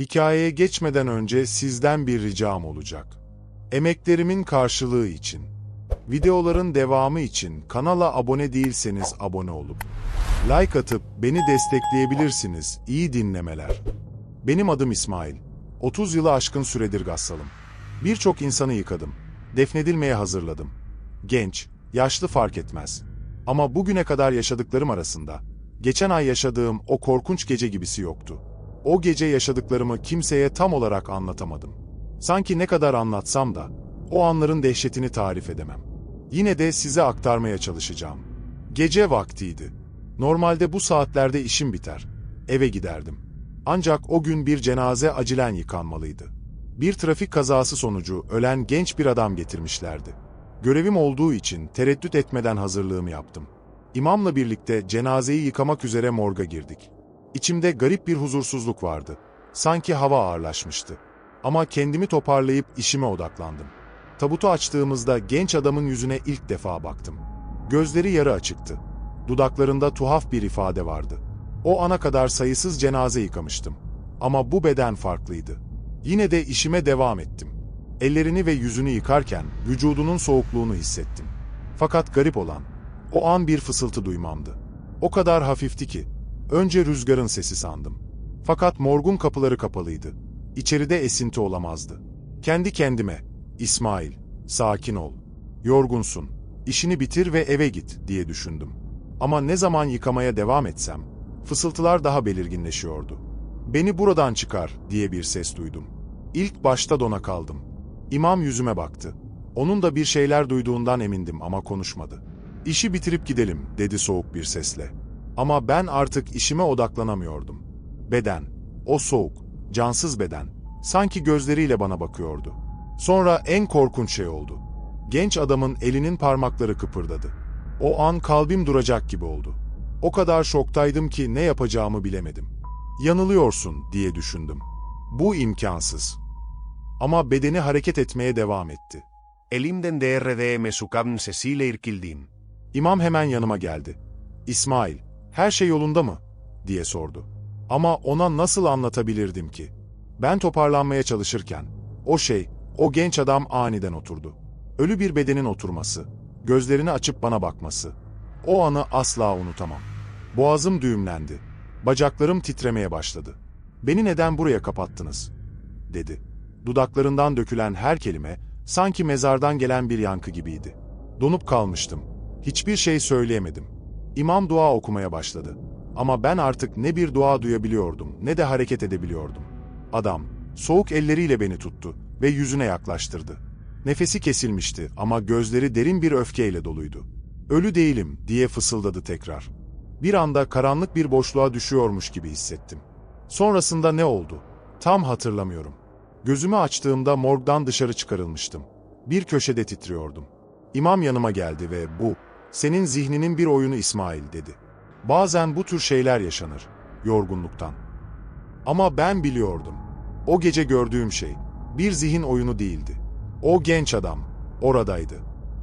Hikayeye geçmeden önce sizden bir ricam olacak. Emeklerimin karşılığı için, videoların devamı için kanala abone değilseniz abone olup, like atıp beni destekleyebilirsiniz. İyi dinlemeler. Benim adım İsmail. 30 yılı aşkın süredir gassalım. Birçok insanı yıkadım. Defnedilmeye hazırladım. Genç, yaşlı fark etmez. Ama bugüne kadar yaşadıklarım arasında, geçen ay yaşadığım o korkunç gece gibisi yoktu. O gece yaşadıklarımı kimseye tam olarak anlatamadım. Sanki ne kadar anlatsam da, o anların dehşetini tarif edemem. Yine de size aktarmaya çalışacağım. Gece vaktiydi. Normalde bu saatlerde işim biter. Eve giderdim. Ancak o gün bir cenaze acilen yıkanmalıydı. Bir trafik kazası sonucu ölen genç bir adam getirmişlerdi. Görevim olduğu için tereddüt etmeden hazırlığımı yaptım. İmamla birlikte cenazeyi yıkamak üzere morga girdik. İçimde garip bir huzursuzluk vardı. Sanki hava ağırlaşmıştı. Ama kendimi toparlayıp işime odaklandım. Tabutu açtığımızda genç adamın yüzüne ilk defa baktım. Gözleri yarı açıktı. Dudaklarında tuhaf bir ifade vardı. O ana kadar sayısız cenaze yıkamıştım. Ama bu beden farklıydı. Yine de işime devam ettim. Ellerini ve yüzünü yıkarken vücudunun soğukluğunu hissettim. Fakat garip olan, o an bir fısıltı duymamdı. O kadar hafifti ki, önce rüzgarın sesi sandım. Fakat morgun kapıları kapalıydı. İçeride esinti olamazdı. Kendi kendime, İsmail, sakin ol. Yorgunsun, işini bitir ve eve git diye düşündüm. Ama ne zaman yıkamaya devam etsem, fısıltılar daha belirginleşiyordu. Beni buradan çıkar diye bir ses duydum. İlk başta dona kaldım. İmam yüzüme baktı. Onun da bir şeyler duyduğundan emindim ama konuşmadı. İşi bitirip gidelim dedi soğuk bir sesle. Ama ben artık işime odaklanamıyordum. Beden, o soğuk, cansız beden, sanki gözleriyle bana bakıyordu. Sonra en korkunç şey oldu. Genç adamın elinin parmakları kıpırdadı. O an kalbim duracak gibi oldu. O kadar şoktaydım ki ne yapacağımı bilemedim. Yanılıyorsun diye düşündüm. Bu imkansız. Ama bedeni hareket etmeye devam etti. Elimden DRDM Sukam Cecile Irkildin. İmam hemen yanıma geldi. İsmail, her şey yolunda mı? diye sordu. Ama ona nasıl anlatabilirdim ki? Ben toparlanmaya çalışırken, o şey, o genç adam aniden oturdu. Ölü bir bedenin oturması, gözlerini açıp bana bakması. O anı asla unutamam. Boğazım düğümlendi. Bacaklarım titremeye başladı. Beni neden buraya kapattınız? dedi. Dudaklarından dökülen her kelime sanki mezardan gelen bir yankı gibiydi. Donup kalmıştım. Hiçbir şey söyleyemedim. İmam dua okumaya başladı. Ama ben artık ne bir dua duyabiliyordum ne de hareket edebiliyordum. Adam, soğuk elleriyle beni tuttu ve yüzüne yaklaştırdı. Nefesi kesilmişti ama gözleri derin bir öfkeyle doluydu. Ölü değilim diye fısıldadı tekrar. Bir anda karanlık bir boşluğa düşüyormuş gibi hissettim. Sonrasında ne oldu? Tam hatırlamıyorum. Gözümü açtığımda morgdan dışarı çıkarılmıştım. Bir köşede titriyordum. İmam yanıma geldi ve bu, senin zihninin bir oyunu İsmail dedi. Bazen bu tür şeyler yaşanır, yorgunluktan. Ama ben biliyordum. O gece gördüğüm şey, bir zihin oyunu değildi. O genç adam, oradaydı.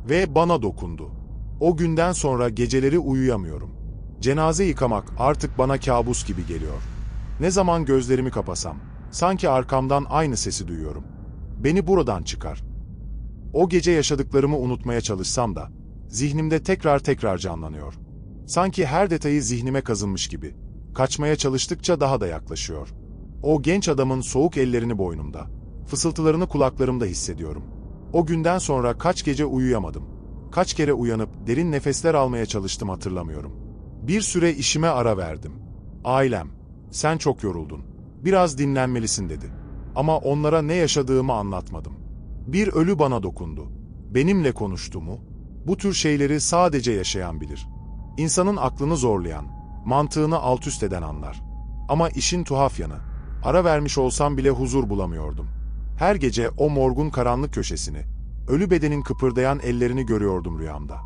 Ve bana dokundu. O günden sonra geceleri uyuyamıyorum. Cenaze yıkamak artık bana kabus gibi geliyor. Ne zaman gözlerimi kapasam, sanki arkamdan aynı sesi duyuyorum. Beni buradan çıkar. O gece yaşadıklarımı unutmaya çalışsam da, zihnimde tekrar tekrar canlanıyor. Sanki her detayı zihnime kazınmış gibi. Kaçmaya çalıştıkça daha da yaklaşıyor. O genç adamın soğuk ellerini boynumda. Fısıltılarını kulaklarımda hissediyorum. O günden sonra kaç gece uyuyamadım. Kaç kere uyanıp derin nefesler almaya çalıştım hatırlamıyorum. Bir süre işime ara verdim. Ailem, sen çok yoruldun. Biraz dinlenmelisin dedi. Ama onlara ne yaşadığımı anlatmadım. Bir ölü bana dokundu. Benimle konuştu mu? Bu tür şeyleri sadece yaşayan bilir. İnsanın aklını zorlayan, mantığını alt üst eden anlar. Ama işin tuhaf yanı, ara vermiş olsam bile huzur bulamıyordum. Her gece o morgun karanlık köşesini, ölü bedenin kıpırdayan ellerini görüyordum rüyamda.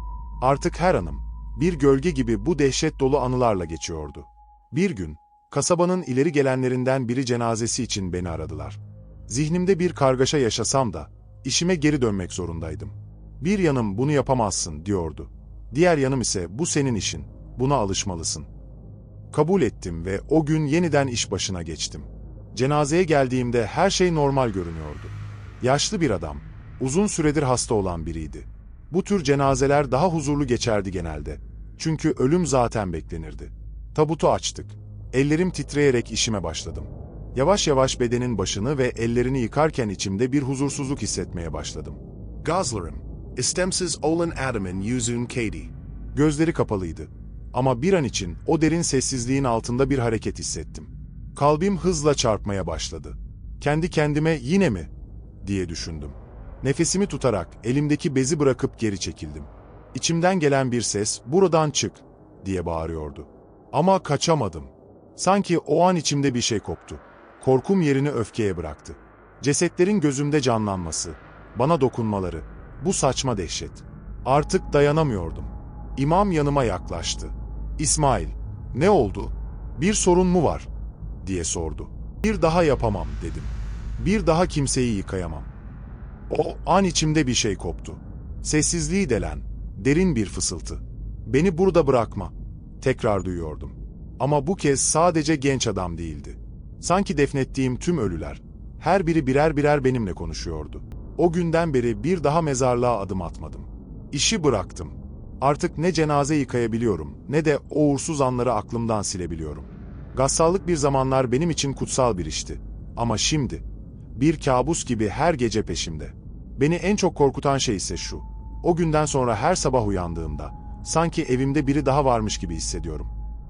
Artık her anım, bir gölge gibi bu dehşet dolu anılarla geçiyordu. Bir gün, kasabanın ileri gelenlerinden biri cenazesi için beni aradılar. Zihnimde bir kargaşa yaşasam da, işime geri dönmek zorundaydım. Bir yanım bunu yapamazsın diyordu. Diğer yanım ise bu senin işin, buna alışmalısın. Kabul ettim ve o gün yeniden iş başına geçtim. Cenazeye geldiğimde her şey normal görünüyordu. Yaşlı bir adam, uzun süredir hasta olan biriydi. Bu tür cenazeler daha huzurlu geçerdi genelde. Çünkü ölüm zaten beklenirdi. Tabutu açtık. Ellerim titreyerek işime başladım. Yavaş yavaş bedenin başını ve ellerini yıkarken içimde bir huzursuzluk hissetmeye başladım. Goslerim, istemsiz olan adamın yüzün kedi. Gözleri kapalıydı. Ama bir an için o derin sessizliğin altında bir hareket hissettim. Kalbim hızla çarpmaya başladı. Kendi kendime yine mi diye düşündüm. Nefesimi tutarak elimdeki bezi bırakıp geri çekildim. İçimden gelen bir ses buradan çık diye bağırıyordu. Ama kaçamadım. Sanki o an içimde bir şey koptu. Korkum yerini öfkeye bıraktı. Cesetlerin gözümde canlanması, bana dokunmaları, bu saçma dehşet. Artık dayanamıyordum. İmam yanıma yaklaştı. İsmail, ne oldu? Bir sorun mu var? diye sordu. Bir daha yapamam dedim. Bir daha kimseyi yıkayamam. O an içimde bir şey koptu. Sessizliği delen, derin bir fısıltı. Beni burada bırakma. Tekrar duyuyordum. Ama bu kez sadece genç adam değildi. Sanki defnettiğim tüm ölüler, her biri birer birer benimle konuşuyordu. O günden beri bir daha mezarlığa adım atmadım. İşi bıraktım. Artık ne cenaze yıkayabiliyorum, ne de o uğursuz anları aklımdan silebiliyorum. Gassallık bir zamanlar benim için kutsal bir işti. Ama şimdi, bir kabus gibi her gece peşimde. Beni en çok korkutan şey ise şu. O günden sonra her sabah uyandığımda, sanki evimde biri daha varmış gibi hissediyorum.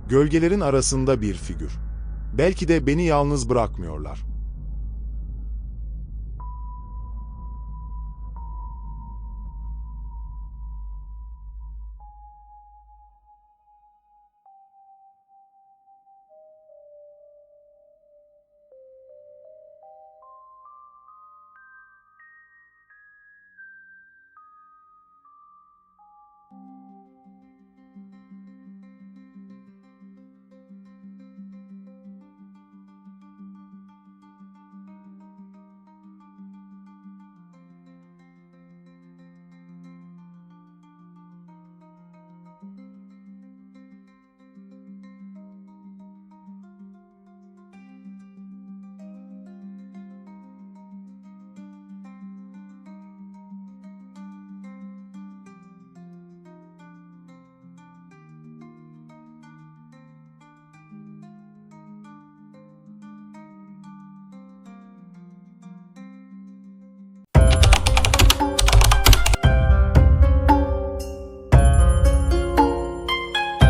Gölgelerin arasında bir figür. Belki de beni yalnız bırakmıyorlar.